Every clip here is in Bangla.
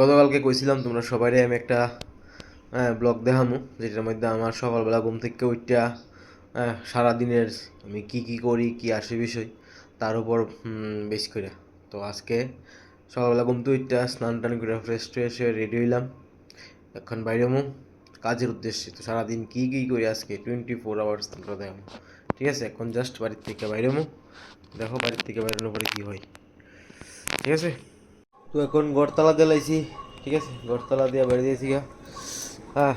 গতকালকে কইছিলাম তোমরা সবাইরে আমি একটা ব্লগ দেখামু, যেটার মধ্যে আমার সকালবেলা ঘুম থেকে উঠটা সারাদিনের আমি কি কি করি, কি আসে বিষয়, তার উপর বেশ করে তো আজকে সকালবেলা ঘুম থেকে স্নান টান করে ফ্রেশ ট্রেশ হয়ে রেডি হইলাম, এখন বাইরে মু, কাজের উদ্দেশ্যে। তো সারাদিন কি কি করি আজকে টোয়েন্টি ফোর আওয়ার্স তোমরা দেখামু। ঠিক আছে, এখন জাস্ট বাড়ির থেকে বাইরে মু, দেখো বাড়ির থেকে বাইরের পরে কি হয়। ঠিক আছে? তো এখন গড়তলা দিলাইছি ঠিক আছে? গড়তলা দিয়ে বাড়ি দিয়েছি গা। হ্যাঁ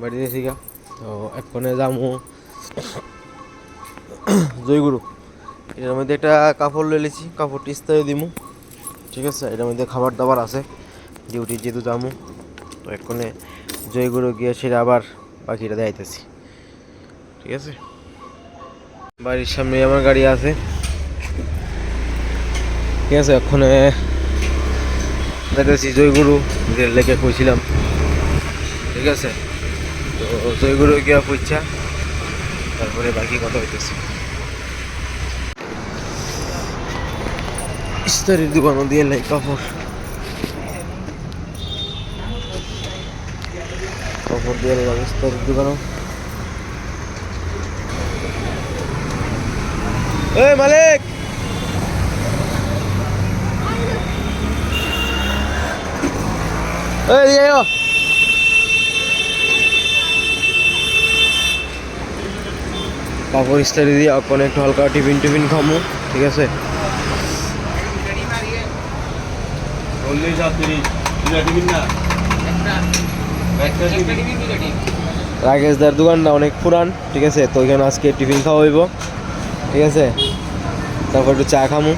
বাড়ি দিয়েছি গা। তো এক্ষণে যামু জয়গুরু। এটার মধ্যে একটা কাপড় লই লিছি কাপড়টি ইস্তারি দিমু, ঠিক আছে? এটার মধ্যে খাবার দাবার আছে, ডিউটি যেহেতু যামু, তো এক্ষণে জয়গুরু গিয়ে সেটা আবার বাকিটা দেখাইতেছি ঠিক আছে? বাড়ির সামনে আমার গাড়ি আছে, ঠিক আছে? এক্ষণে দেখেছি জয়গুরু যে লেগে কইছিলাম। ঠিক আছে? তো জয়গুরু গিয়া পুচ্ছা তারপরে বাকি কথা হইতেছে। ইস্তারির দোকানও দিয়ে লাই কাপড়। কাপড় দিয়ে লাগ ইস্তারির দোকানও এই মালিক! কাপড় ইস্তারি দিয়ে একটু হালকা টিফিন টিফিন খামু ঠিক আছে রাকেশ দার দোকানটা অনেক পুরান ঠিক আছে তো ওইখানে আজকে টিফিন খাওয়া হইব ঠিক আছে তারপর একটু চা খামু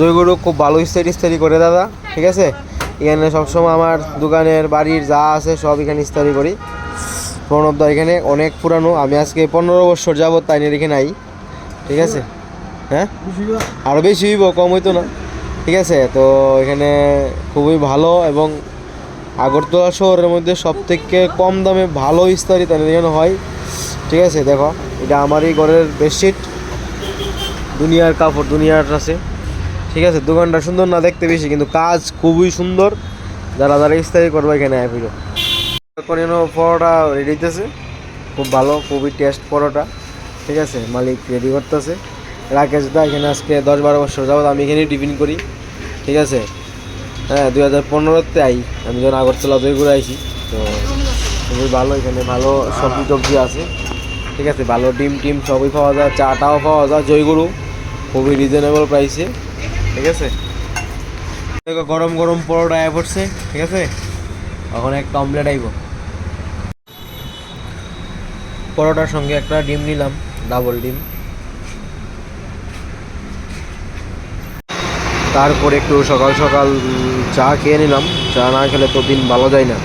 জয়গুরু খুব ভালো ইস্তারি ইস্তারি করে দাদা, ঠিক আছে? এখানে সবসময় আমার দোকানের বাড়ির যা আছে সব এখানে ইস্তারি করি। প্রণবদা এখানে অনেক পুরানো, আমি আজকে পনেরো বছর যাবত তাই নিয়ে রেখে নাই, ঠিক আছে? হ্যাঁ? আরও বেশি হইব, কম হইতো না, ঠিক আছে? তো এখানে খুবই ভালো এবং আগরতলা শহরের মধ্যে সব থেকে কম দামে ভালো ইস্তারি তাদের এখানে হয়, ঠিক আছে? দেখো, এটা আমারই ঘরের বেডশিট দুনিয়ার কাপড়, দুনিয়ার আছে। ঠিক আছে? দোকানটা সুন্দর না দেখতে বেশি, কিন্তু কাজ খুবই সুন্দর। যারা যারা ইস্তারি করবে এখানে ফিরো। এখন পরোটা রেডি হইতেছে। খুব ভালো, খুবই টেস্ট পরোটা। ঠিক আছে? মালিক রেডি করতেছে। রাকেশ দা, এখানে আজকে দশ বারো বছর যাবত আমি এখানেই টিফিন করি। ঠিক আছে? হ্যাঁ দুই হাজার পনেরোতে আই। আমি যখন আগরতলা জয়গুড়ে আইছি, তো খুবই ভালো, এখানে ভালো সবজি টবজি আছে। ঠিক আছে? ভালো ডিম টিম সবই পাওয়া যায়, চাটাও পাওয়া যায় জয়গুরু খুবই রিজনেবল প্রাইসে ঠিক আছে? দেখো, গরম গরম পরোটা আয় পড়ছে ঠিক আছে? এখন একটা অমলেট আইব। পরোটার সঙ্গে একটা ডিম নিলাম, ডাবল ডিম। তারপর একটু সকাল সকাল চা খেয়ে নিলাম। চা না খেলে তো দিন ভালো যায় না।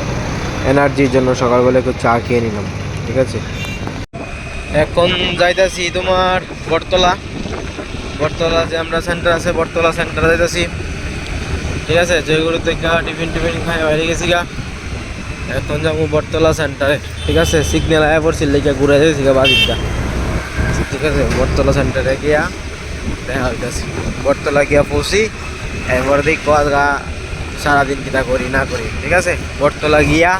এনার্জির জন্য সকালবেলা একটু চা খেয়ে নিলাম, ঠিক আছে? এখন যাইতাছি তোমার বটতলা। বটতলা যে আমরা সেন্টার আছে, বটতলা সেন্টারে যাইতাছি। ঠিক আছে? জয়গুরু থেকে টিফিন টিফিন খাই, বাইরে গেছি গা। এখন যাব বটতলা সেন্টারে ঠিক আছে? সিগন্যাল আয়া পড়ছি লেগে ঘুরে যাইছি গা বাদিকটা ঠিক আছে? বটতলা সেন্টারে গিয়া দেখা হইতাছি। বটতলা গিয়া পৌঁছি, এরপর দেখব আজকা সারাদিন কিতা করি, না করি। ঠিক আছে? বটতলা গিয়া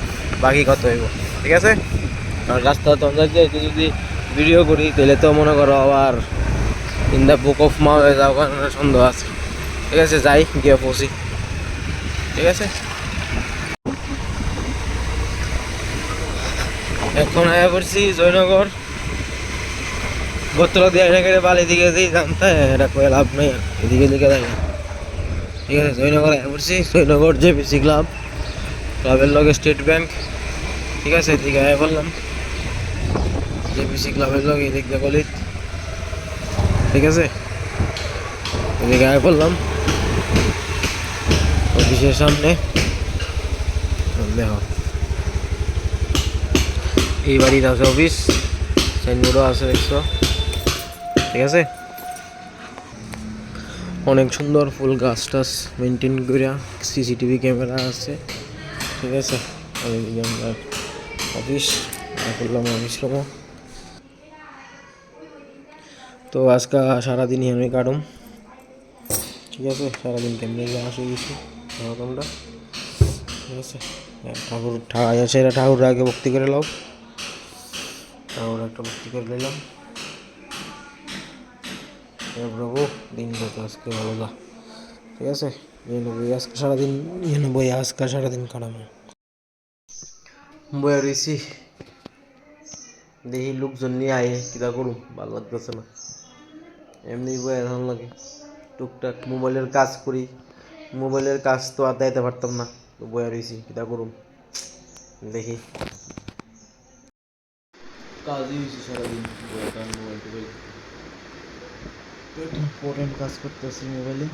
বাকি কত হইব। ঠিক আছে? আর রাস্তা তো যদি ভিডিও করি, তাহলে তো মনে করো আবার ইন দ্য বুক অফ মা হয়ে যাওয়ার সন্দেহ আছে। ঠিক আছে, যাই, গিয়ে পৌঁছি। ঠিক আছে? এখন আয়া করছি জয়নগর। গোত্র দিয়ে এনে করে বালি দিকে দিই জানতে এটা কয়ে লাভ নেই। এদিকে দিকে দেখে ঠিক আছে, জয়নগর আয়া করছি জয়নগর জেপিসি ক্লাব। ক্লাবের লগে স্টেট ব্যাংক। ঠিক আছে, এদিকে আয়া বললাম জেপিসি ক্লাবের লগে, এদিক দিয়ে গলিত। ঠিক আছে? আয়া বললাম অফিসের সামনে। দেখো। এই বাড়ির আছে অফিস। সাইনবোর্ডও আছে, দেখছ? ঠিক আছে? অনেক সুন্দর ফুল গাছ টাছ মেনটেন করিয়া সিসিটিভি ক্যামেরা আছে। ঠিক আছে? আমরা অফিস। করলাম অফিস রুমও। তো আজকে সারাদিনই আমি কাটুম। ঠিক আছে, সারাদিন কেমনি আসে গেছি তোমরা ঠিক আছে ঠাকুর সেরা ঠাকুর আগে ভক্তি করে লাও। ঠাকুর একটা ভক্তি করে নিলাম। প্রভু, দিন যত আজকে ভালো যা। ঠিক আছে বই আজকে সারাদিন ইয়ে বই আজকে সারাদিন কাটাবো। বইয়া রয়েছি দেখি লোকজন নিয়ে আয়ে, কিতা করুম, ভালো লাগতেছে না। এমনি ভালো লাগে। টুকটাক মোবাইলের কাজ করি। মোবাইলের কাজ তো আর দাইতে পারতাম না। তো বয়ে রয়েছি কিতা করুম? দেখি। কাজই হয়েছে সারাদিন মোবাইল টোবাইল। ইম্পর্টেন্ট কাজ করতেছি মোবাইলে।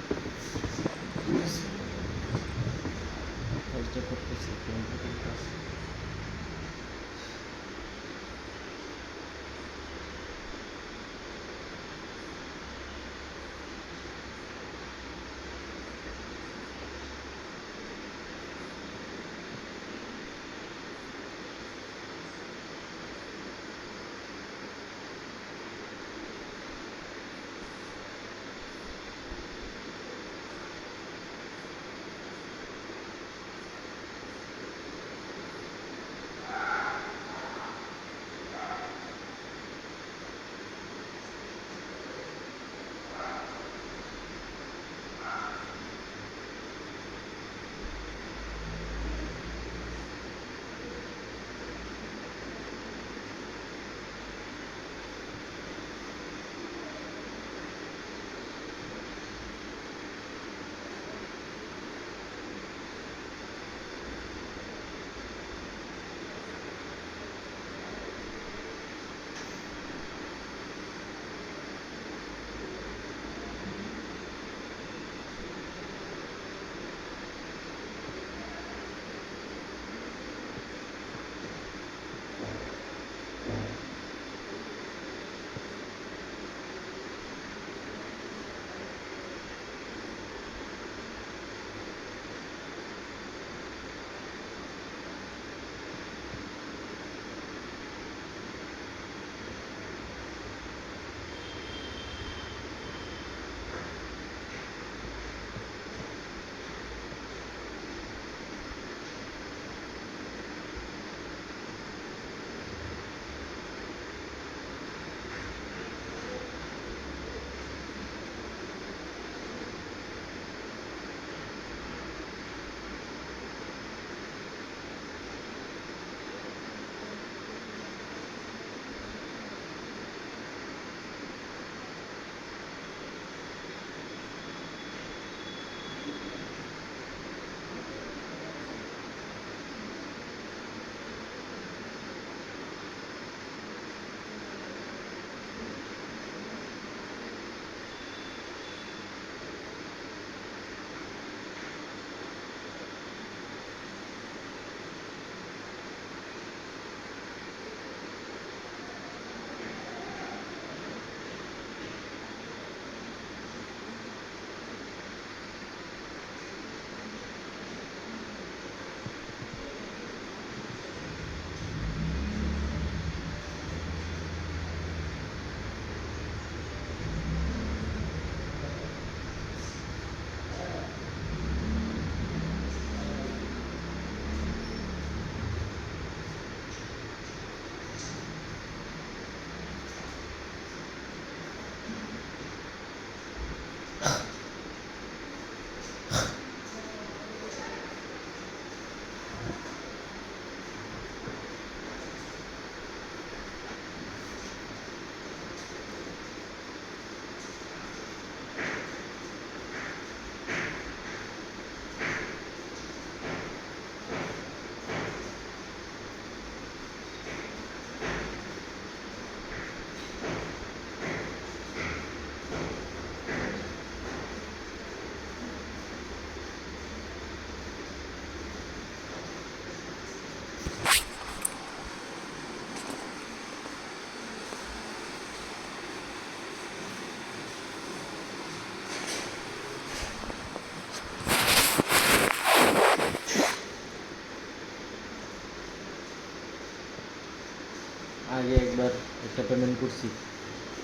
একটা পেমেন্ট করছি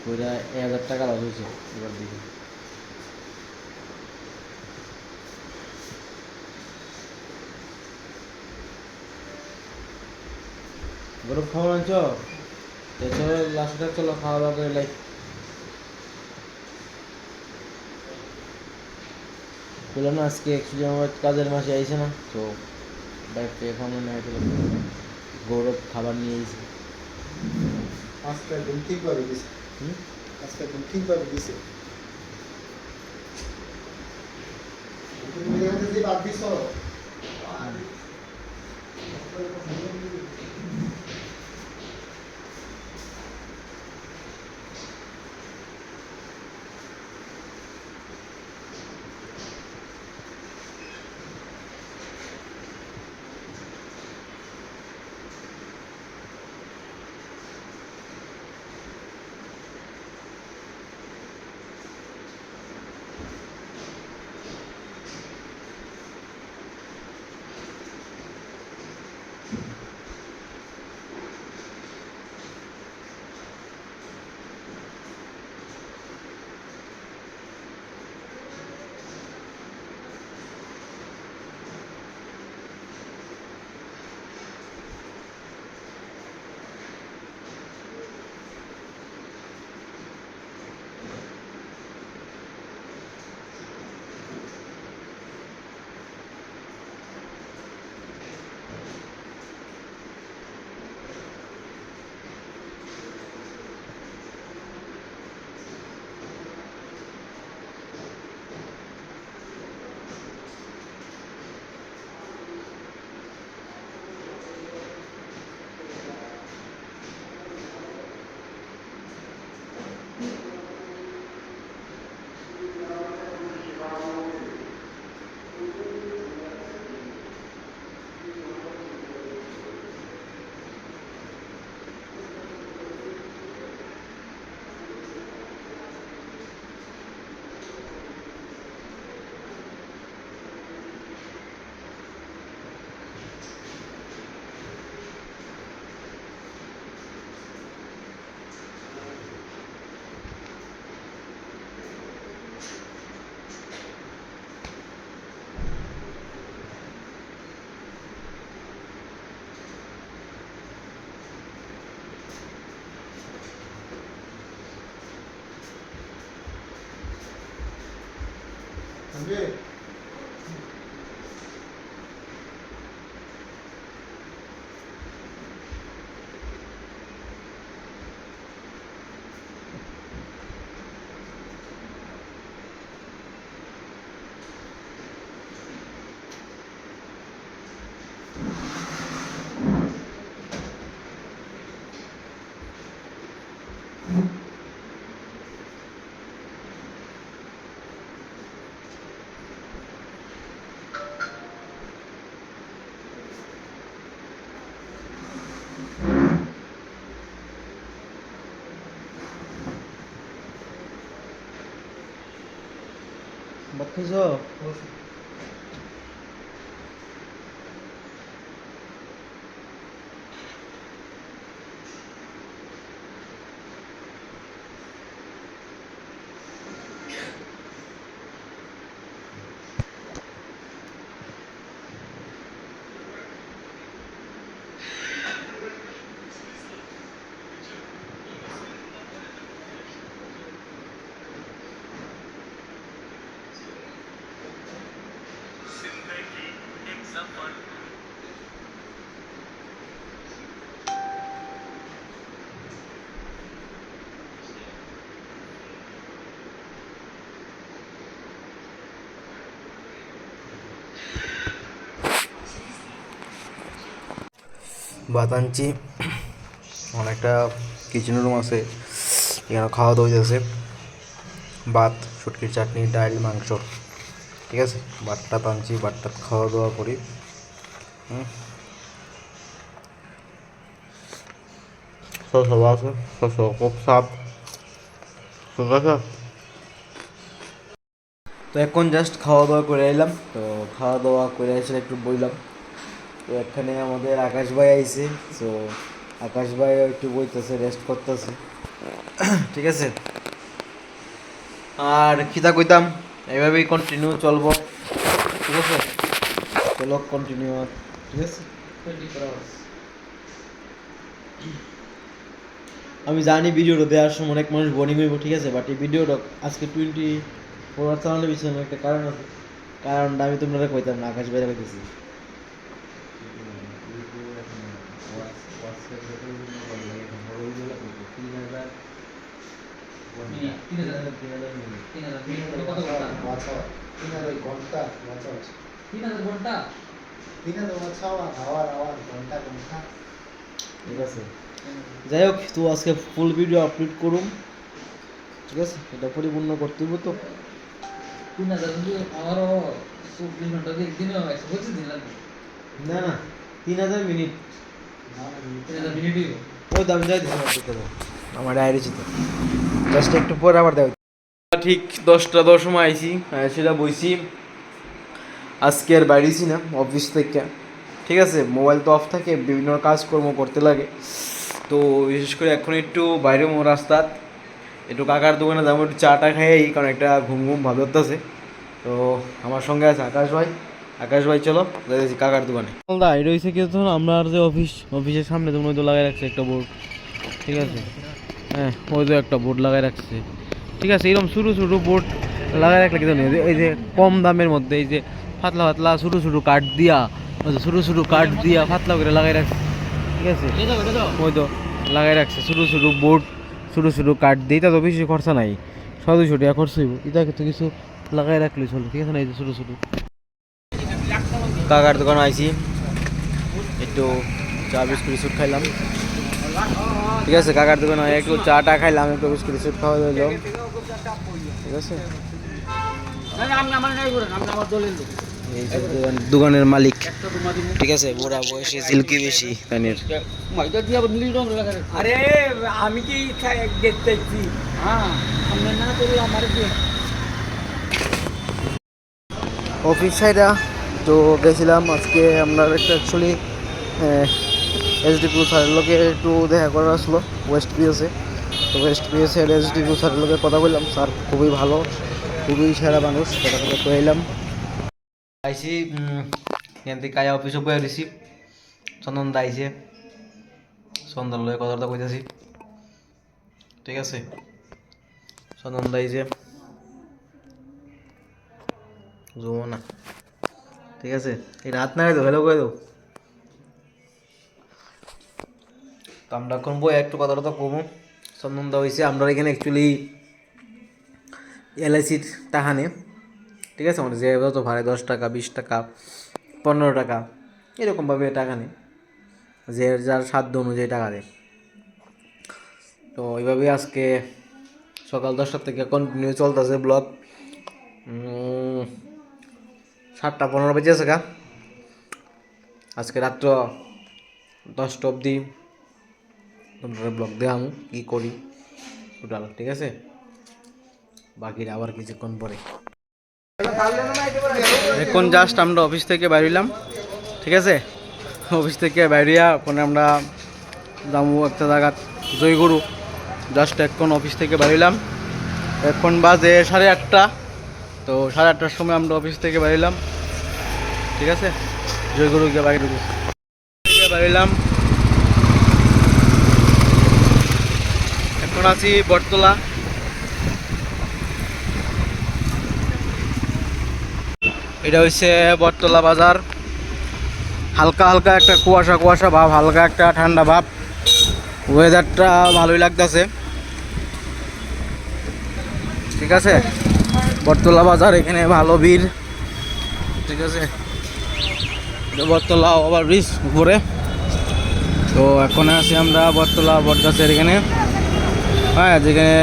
ওইটা এক হাজার টাকা লাভ হয়েছে, এবার দেখি। গরম খাবার আনছ? চলো লাস্ট চলো, খাওয়া দাওয়া করে লাইক বললাম না, আজকে অ্যাকচুয়ালি আমার কাজের মাসে আইছে না, তো বাড়িতে এখনও নেই গৌরব খাবার নিয়ে এসে আজকে একদম ঠিকভাবে দিছে হুম আজকে একদম ঠিকভাবে দিছে তুমি বাদ দিছ ভাত খাইছ ভাত আনছি অনেকটা কিচেন রুম আছে। এখানে খাওয়া দাওয়া হইতেছে ভাত, শুটকির চাটনি, ডাল, মাংস। ঠিক আছে? ভাতটা আনছি ভাতটা খাওয়া দাওয়া করি। হুম? শসা আছে খুব সাপ। ঠিক আছে তো এখন জাস্ট খাওয়া দাওয়া করে এলাম তো খাওয়া দাওয়া করে এসে একটু বইলাম। তো এখানে আমাদের আকাশ ভাই আইছে। তো আকাশ ভাই একটু বইতেছে রেস্ট করতেছে। ঠিক আছে? আর খিতা কইতাম। এভাবেই কন্টিনিউ চলব। ঠিক আছে? চলো কন্টিনিউ ঠিক আছে? আমি জানি ভিডিওটা দেওয়ার সময় অনেক মানুষ বোরিং হইব, ঠিক আছে? বাট এই ভিডিওটা আজকে টোয়েন্টি ফোর আওয়ার চালানোর পিছনে একটা কারণ আছে। কারণটা আমি তোমরা কইতাম না, আকাশ বাইরে কইতেছি। তিন হাজার ঘণ্টা? মাছা আছে। তিন হাজার মাছা আওয়ার আওয়ার আওয়ার ঘণ্টা ঘণ্টা। ঠিক আছে। যাই হোক তো আজকে ফুল ভিডিও আপলোড করুম ঠিক আছে? এটা পরিপূর্ণ করতে হইব তো না না তিন হাজার মিনিট। ওই দাম যাই আমার ডায়েরি ছিল জাস্ট একটু পরে আবার দেখ ঠিক দশটা দশ সময় আইছি সেটা বইছি। আজকে আর বাইরেছি না অফিস থেকে। ঠিক আছে মোবাইল তো অফ থাকে, বিভিন্ন কাজকর্ম করতে লাগে। তো বিশেষ করে এখন একটু বাইরে মো রাস্তাত একটু কাকার দোকানে যাব, একটু চাটা খাই কারণ একটা ঘুম ঘুম ভাব ধরতেছে তো আমার সঙ্গে আছে আকাশ ভাই। আকাশ ভাই, চলো কাকার দোকানে। দা এটা হয়েছে কি আমরা যে অফিস অফিসের সামনে তুমি তো লাগাই রাখছে একটা বোর্ড ঠিক আছে? হ্যাঁ ওই তো একটা বোর্ড লাগাই রাখছে। ঠিক আছে এরকম ছোটো ছোটো বোর্ড লাগাই রাখলে কি জানি এই যে কম দামের মধ্যে এই যে পাতলা পাতলা ছোটো ছোটো কাঠ দিয়া ওই যে ছোটো ছোটো কাঠ দিয়া পাতলা করে লাগাই রাখছে। ঠিক আছে? ওই তো লাগাই রাখছে ছোটো ছোটো বোর্ড ছোটো ছোটো কাঠ দিয়ে তা তো বেশি খরচা নাই। সদস্য টাকা খরচ হইব। এটা তো কিছু লাগাই রাখলে চলো। ঠিক আছে না এই যে ছোটো ছোটো। কাকার দোকানে আইছি। একটু চা বিস্কুট বিস্কুট খাইলাম। ঠিক আছে কাকার দোকানে একটু চা টা খাইলাম একটু বিস্কুট খাওয়া দিলাম ঠিক আছে? এই যে দোকানের মালিক। ঠিক আছে বুড়া বয়সে সিল্কি বেশি প্যানের। আরে আমি কি খাই- দেখতে হ্যাঁ না করি আমার কি অফিস সাইডা তো গেছিলাম আজকে আপনার একটা অ্যাকচুয়ালি এসডিপিউ স্যারের লোকে একটু দেখা করার আসলো ওয়েস্ট পিএসে তো ওয়েস্ট পিএসের এসডিপিউ স্যারের লোকে কথা বললাম স্যার খুবই ভালো, খুবই সেরা মানুষ, কথা তো এলাম আইসি এখান থেকে কায়া অফিসে দিছি, চন্দন দা আইসে চন্দন কথা কথা কইতেছি। ঠিক আছে, চন্দন দা আইসে জমো না ঠিক আছে, এই রাত না তো হ্যালো করে দাও তো আমরা এখন বই একটু কথা কথা কমো। চন্দনদা হয়েছে। আমরা এখানে অ্যাকচুয়ালি এলআইসির টাকা নে ঠিক আছে? মানে যে যত ভাড়া? দশ টাকা, বিশ টাকা, পনেরো টাকা, এরকমভাবে টাকা নেই যে যার সাধ্য অনুযায়ী টাকা দেয়। তো এইভাবে আজকে সকাল দশটা থেকে কন্টিনিউ চলতেছে ব্লগ সাতটা পনেরো বেজে আছে আজকে রাত্র দশটা অবধি তোমরা ব্লগ দেখাম, কি করি টোটাল ঠিক আছে? বাকিরা আবার কিছুক্ষণ পরে। এখন জাস্ট আমরা অফিস থেকে বাইরিলাম ঠিক আছে? অফিস থেকে বাইরিয়া পরে আমরা যাব একটা জায়গা জয়গুরু। জাস্ট এখন অফিস থেকে বাইরিলাম এখন বাজে সাড়ে আটটা। তো সাড়ে আটটার সময় আমরা অফিস থেকে বেরোলাম ঠিক আছে? জয়গুরু গিয়ে বাইরে ঢুকু গিয়ে বেরোলাম এখন আছি বটতলা। এটা হচ্ছে বটতলা বাজার। হালকা হালকা একটা কুয়াশা কুয়াশা ভাব, হালকা একটা ঠান্ডা ভাব। ওয়েদারটা ভালোই লাগতেছে। ঠিক আছে? বটতলা বাজার, এখানে ভালো ভিড়। ঠিক আছে? বটতলা ওভার ব্রিজ উপরে। তো এখন আছি আমরা বটতলা বটগাছের এখানে। হ্যাঁ যেখানে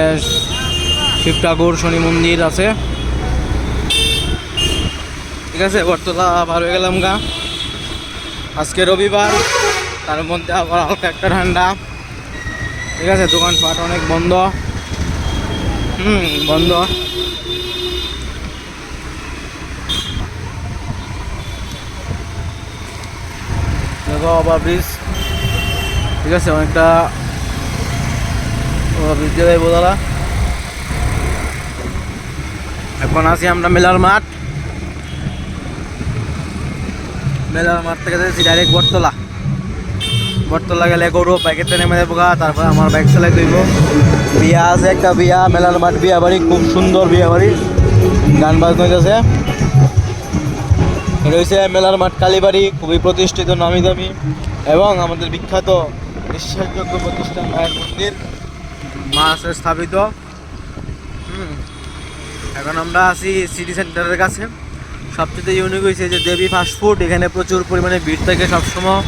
শিব ঠাকুর, শনি মন্দির আছে। ঠিক আছে, বটতলা পার হয়ে গেলাম গা। আজকে রবিবার, তার মধ্যে আবার হালকা একটা ঠান্ডা। ঠিক আছে, দোকানপাট অনেক বন্ধ। হুম, বন্ধ। দেখো ওভার ব্রিজ ঠিক আছে, অনেকটা ওভার ব্রিজ এখন আছি আমরা মেলার মাঠ। মেলার মাঠ থেকে যাচ্ছি ডাইরেক্ট বটতলা। বটতলা গেলে গরু বাইকের ট্রেনে মেরে পোকা তারপরে আমার বাইক চালাই দইব বিয়া আছে একটা বিয়া, মেলার মাঠ বিয়া বাড়ি, খুব সুন্দর বিয়া বাড়ি। গান বাজনা এটা হচ্ছে মেলার মাঠ কালীবাড়ি, খুবই প্রতিষ্ঠিত, নামি দামি। এবং আমাদের বিখ্যাত বিশ্বাসযোগ্য প্রতিষ্ঠান মায়ের মন্দির। মা আছে স্থাপিত। এখন আমরা আছি সিটি সেন্টারের কাছে। সবচেয়ে ইউনিক হয়েছে যে দেবী ফাস্টফুড এখানে প্রচুর পরিমাণে ভিড় থাকে সবসময়।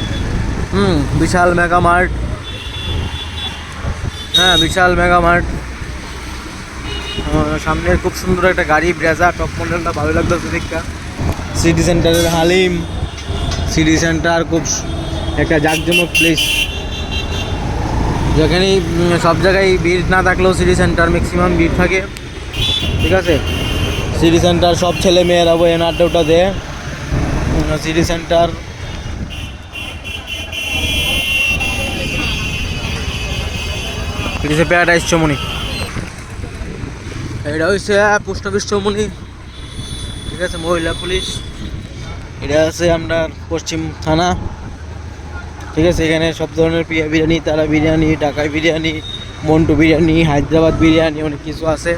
হুম, বিশাল মেগা মার্ট হ্যাঁ বিশাল মেগা মার্ট সামনে খুব সুন্দর একটা গাড়ি, ব্রেজা, টপ মডেলটা, ভালো লাগতেছে দেখা সিটি সেন্টারের হালিম। সিটি সেন্টার খুব একটা জাঁকজমক প্লেস যেখানে উম, সব জায়গায় ভিড় না থাকলেও সিটি সেন্টার ম্যাক্সিমাম ভিড় থাকে। ঠিক আছে? সিটি সেন্টার সব ছেলে মেয়েরা বই আড্ডা উড্ডা দেয়। সিটি সেন্টার এটা প্যারাডাইস চমনি এটা হচ্ছে পোস্ট অফিস চমনি ঠিক আছে মহিলা পুলিশ। এটা আছে আমরা পশ্চিম থানা। ঠিক আছে, এখানে সব ধরনের পিয়া বিরিয়ানি, তারা বিরিয়ানি ঢাকাই বিরিয়ানি, মন্টু বিরিয়ানি, হায়দ্রাবাদ বিরিয়ানি অনেক কিছু আছে।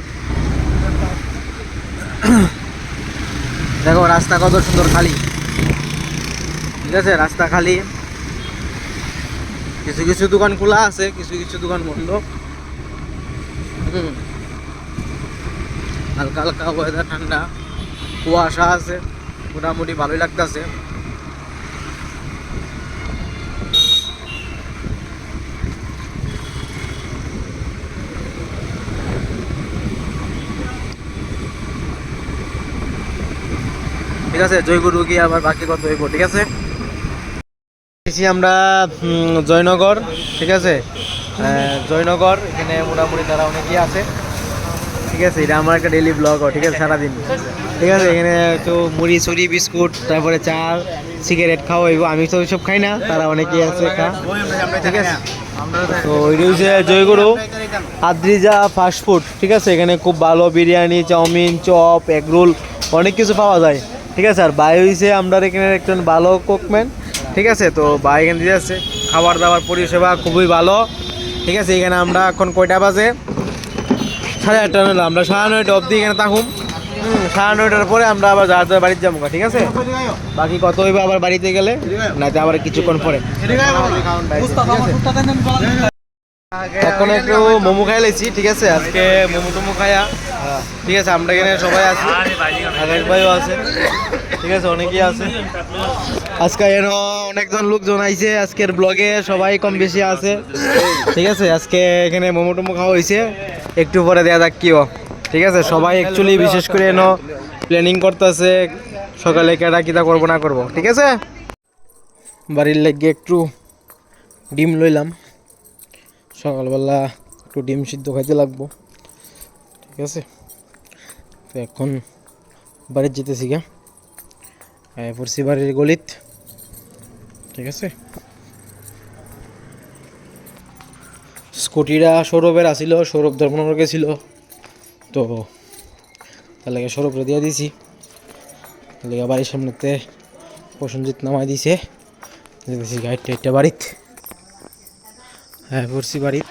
দেখো, রাস্তা কত সুন্দর খালি। ঠিক আছে, রাস্তা খালি। কিছু কিছু দোকান খোলা আছে, কিছু কিছু দোকান বন্ধ। হালকা হালকা ওয়েদার ঠান্ডা। কুয়াশা আছে, মোটামুটি ভালোই লাগতেছে। ঠিক আছে? জয়গুরু গিয়ে আবার বাকি কথা হইব, ঠিক আছে? এসেছি আমরা জয়নগর, ঠিক আছে? জয়নগর, এখানে মোটামুটি তারা অনেকেই আছে। ঠিক আছে? এটা আমার একটা ডেলি ব্লগ ঠিক আছে? সারাদিন। ঠিক আছে? এখানে তো মুড়ি সুড়ি বিস্কুট, তারপরে চা সিগারেট খাওয়া হইব। আমি তো ওইসব খাই না, তারা অনেকেই আছে, খা। ঠিক আছে? তো ওইটা হচ্ছে জয়গুরু, আদ্রিজা ফাস্টফুড ঠিক আছে? এখানে খুব ভালো biryani, chowmein, chop, egg roll, অনেক কিছু পাওয়া যায়। ঠিক আছে আর বাই হয়েছে আমরা এখানে একজন ভালো কোকম্যান ঠিক আছে? তো বাই এখানে দিয়ে আছে খাবার দাবার পরিষেবা খুবই ভালো। ঠিক আছে এখানে আমরা এখন কয়টা বাজে? সাড়ে আটটা হলো আমরা সাড়ে নয়টা অবধি এখানে থাকুম। সাড়ে নয়টার পরে আমরা আবার যার যার বাড়িতে যাব ঠিক আছে? বাকি কত হইবে আবার বাড়িতে গেলে? নাতে আবার কিছুক্ষণ পরে। এখন একটু মোমো খাই লেছি ঠিক আছে? আজকে মোমো টোমো খায়া ঠিক আছে, আমরা এখানে সবাই আছি। আকাশ ভাইও আছে। ঠিক আছে, অনেকেই আছে। আজকে এর অনেকজন লোকজন আইছে, আজকের ব্লগে সবাই কম বেশি আছে। ঠিক আছে, আজকে এখানে মোমো টোমো খাওয়া হয়েছে একটু পরে দেয়া যাক কিও। ঠিক আছে, সবাই অ্যাকচুয়ালি বিশেষ করে এনো প্ল্যানিং করতেছে, সকালে কেটা কিতা করব, না করব। ঠিক আছে? বাড়ির লেগে একটু ডিম লইলাম। সকালবেলা একটু ডিম সিদ্ধ খাইতে লাগবো। ঠিক আছে? তো এখন বাড়ির যেতেছি গা। পড়ছি বাড়ির গলিত। ঠিক আছে? স্কুটিটা সৌরভের আসিল সৌরভ ধর্মনগর গেছিল তো তার লাগে সৌরভরে দিয়ে দিছি। তার লাগে বাড়ির সামনেতে প্রসঞ্জিৎ নামাই দিছে। যেতেছি গাড়িটা টাইটটা বাড়িত। হ্যাঁ পড়ছি বাড়িত।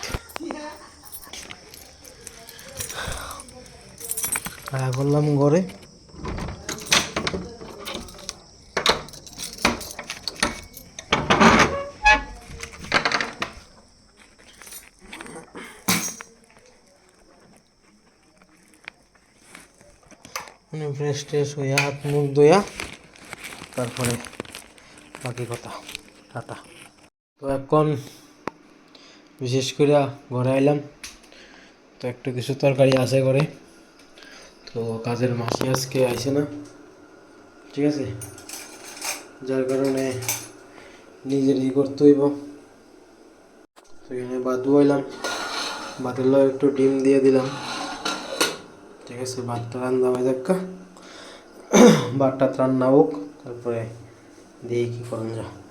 হ্যাঁ বললাম ঘরে। ফ্রেশ ট্রেশ হইয়া হাত মুখ ধোয়া তারপরে বাকি কথা। টাটা। তো এখন বিশেষ করে ঘরে আইলাম। তো একটু কিছু তরকারি আছে ঘরে। তো কাজের মাসি আজকে আইছে না। ঠিক আছে? যার কারণে নিজেরই করতে হইব। তো এখানে ভাত ধুয়াইলাম ভাতের লয় একটু ডিম দিয়ে দিলাম। ঠিক আছে, ভাতটা রান্না হয়ে যাক ভাতটা রান্না হোক, তারপরে দিয়ে কি করেন যায়